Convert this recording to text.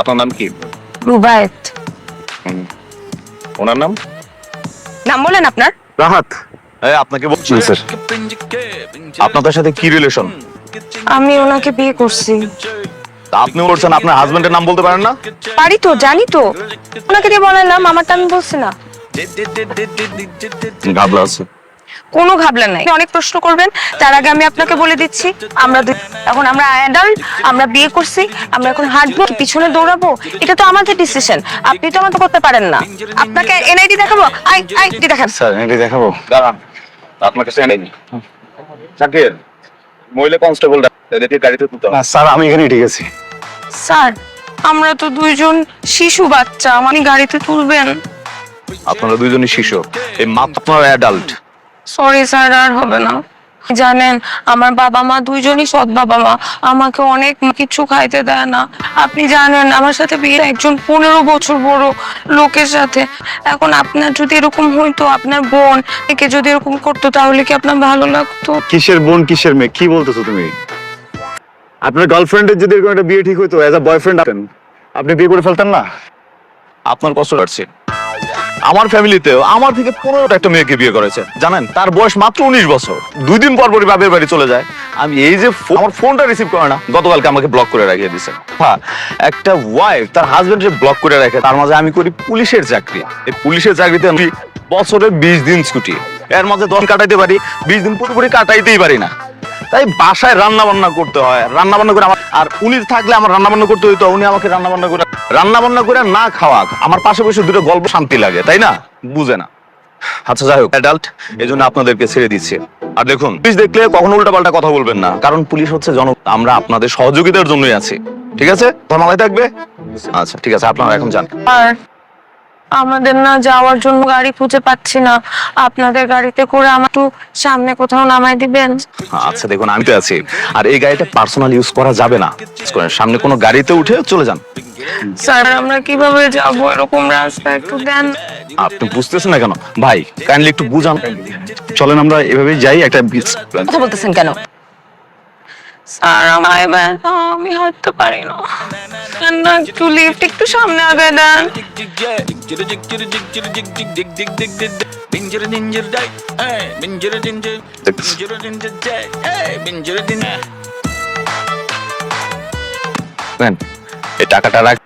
আপনার নাম কি? রুবায়েত। ওনার নাম? নাম বলেন আপনার। রাহাত। এই, আপনাকে বলছি। স্যার। আপনাদের সাথে কি রিলেশন আমি ওনাকে বিয়ে করছি। আপনি বলছেন আপনার হাজবেন্ডের নাম বলতে পারেন না? পারি তো জানি তো। ওনাকে দিয়ে বলালাম আমারটা আমি বলছি না। ঘাবলা আছে। কোনো ঘাবলা নাই। অনেক প্রশ্ন করবেন তার আগে আমি আপনাকে বলে দিচ্ছি আমরা এখন আমরা অ্যাডাল্ট আমরা বিয়ে করছি আমরা এখন হাঁটবো পিছনে দৌড়াবো এটা তো আমাদের ডিসিশন আপনি তো আমাদের করতে পারেন না। আপনাকে এনআইডি দেখাবো? আই আইডি দেখান। স্যার এটি দেখাবো? দাঁড়ান আপনার কাছে নেই চাকির মহিলা কনস্টেবল এদেরকে গাড়িতে তুলতে না স্যার আমি এখানে ঠিক আছি। স্যার আমরা তো দুইজন শিশু বাচ্চা মানে গাড়িতে তুলবেন। আপনারা দুইজনই শিশু। এই মাত্র আপনার অ্যাডাল্ট সরি স্যার আর হবে না। জানেন আমার বাবা মা দুইজনই সৎ বাবা মা। আমাকে অনেক কিছু খাইতে দেয় না। আপনি জানেন আমার সাথে বিয়ে একজন পনেরো বছর বড় লোকের সাথে। এখন আপনার যদি এরকম হইতো আপনার বোন একে যদি এরকম করতো তাহলে কি আপনার ভালো লাগতো? কিসের বোন কিসের মেয়ে? কি বলতেছো তুমি? আপনার গার্লফ্রেন্ডের যদি এরকম একটা বিয়ে ঠিক হইতো অ্যাজ আ বয়ফ্রেন্ড আপনি বিয়ে করে ফেলতেন না? আপনার কষ্ট হচ্ছে আমার ফ্যামিলিতেও আমার থেকে পনেরোটা একটা মেয়েকে বিয়ে করেছে। জানেন? তার বয়স মাত্র উনিশ বছর। দুই দিন পর পরই বাপের বাড়ি চলে যায়। আমি এই যে আমার ফোনটা রিসিভ করে না, গতকালকে আমাকে ব্লক করে রাখিয়ে দিছে হ্যাঁ একটা ওয়াইফ তার হাজবেন্ড ব্লক করে রাখে, তার মাঝে আমি করি পুলিশের চাকরি। এই পুলিশের চাকরিতে আমি বছরে বিশ দিন ছুটি। এর মাঝে দশ কাটাইতে পারি, বিশ দিন পুরোপুরি কাটাইতেই পারি না। তাই বাসায় রান্না বান্না করতে হয়। রান্না বান্না করে আমার আর উনি থাকলে আমার রান্না বান্না করতে হইতো, উনি আমাকে রান্না বান্না করে রান্না বান্না করে না খাওয়া আমার পাশে বসে দুটো গল্প শান্তি লাগে, তাই না? বুঝে না। আচ্ছা যাই হোক অ্যাডাল্ট এই জন্য আপনাদেরকে ছেড়ে দিচ্ছি। আর দেখুন, পুলিশ দেখলে কখনো উল্টাপাল্টা কথা বলবেন না, কারণ পুলিশ হচ্ছে জন আমরা আপনাদের সহযোগিতার জন্যই আছি। ঠিক আছে? ধর্মালয় থাকবে? আচ্ছা ঠিক আছে, আপনারা এখন যান। আমাদের না যাওয়ার জন্য গাড়ি খুঁজে পাচ্ছি না। আপনাদের গাড়িতে করে আমার একটু সামনে কোথাও নামাই দিবেন? আচ্ছা দেখুন আমি তো আছি। আর এই গাড়িটা পার্সোনাল ইউজ করা যাবে না। সামনে কোনো গাড়িতে উঠে চলে যান। স্যার আমরা কীভাবে যাব? এরকম রাস্তা একটু দেন। আপনি বুঝতেছেন না কেন? ভাই কাইন্ডলি একটু বুঝান। চলেন আমরা এভাবেই যাই। একটা কথা বলতেছেন কেন? স্যার, আমায় ব্যথা, আমি হাঁটতে পারি না না, একটু লিফট একটু সামনে আগে দেন। এই টাকাটা রাখ।